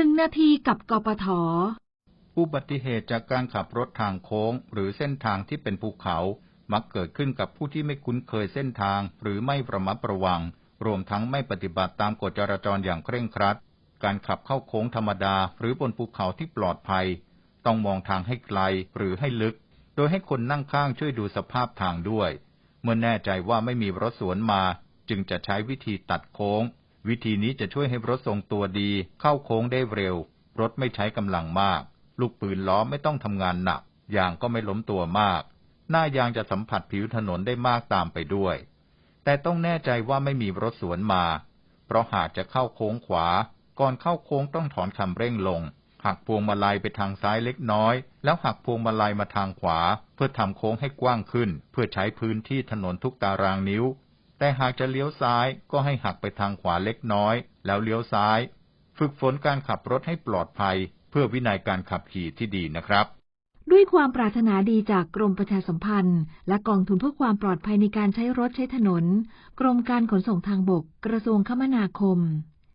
หนึ่งนาทีกับกปท อุบัติเหตุจากการขับรถทางโค้ง หรือเส้นทางที่เป็นภูเขา มักเกิดขึ้นกับผู้ที่ไม่คุ้นเคยเส้นทาง หรือไม่ระมัดระวัง รวมทั้งไม่ปฏิบัติตามกฎจราจรอย่างเคร่งครัด การขับเข้าโค้งธรรมดา หรือบนภูเขาที่ปลอดภัย ต้องมองทางให้ไกลหรือให้ลึก โดยให้คนนั่งข้างช่วยดูสภาพทางด้วย เมื่อแน่ใจว่าไม่มีรถสวนมา จึงจะใช้วิธีตัดโค้ง วิธีนี้จะช่วยให้รถทรงตัวดี เข้าโค้งได้เร็ว รถไม่ใช้กำลังมาก ลูกปืนล้อไม่ต้องทำงานหนัก ยางก็ไม่ล้มตัวมาก หน้ายางจะสัมผัสผิวถนนได้มากตามไปด้วย แต่ต้องแน่ใจว่าไม่มีรถสวนมา เพราะหากจะเข้าโค้งขวา ก่อนเข้าโค้งต้องถอนคำเร่งลง หักพวงมาลัยไปทางซ้ายเล็กน้อย แล้วหักพวงมาลัยมาทางขวา เพื่อทำโค้งให้กว้างขึ้น เพื่อใช้พื้นที่ถนนทุกตารางนิ้ว แต่หากจะเลี้ยวซ้ายก็ให้หักไปทางขวาเล็กน้อย แล้วเลี้ยวซ้าย ฝึกฝนการขับรถให้ปลอดภัย เพื่อวินัยการขับขี่ที่ดีนะครับ ด้วยความปรารถนาดีจากกรมประชาสัมพันธ์ และกองทุนเพื่อความปลอดภัยในการใช้รถใช้ถนน กรมการขนส่งทางบก กระทรวงคมนาคม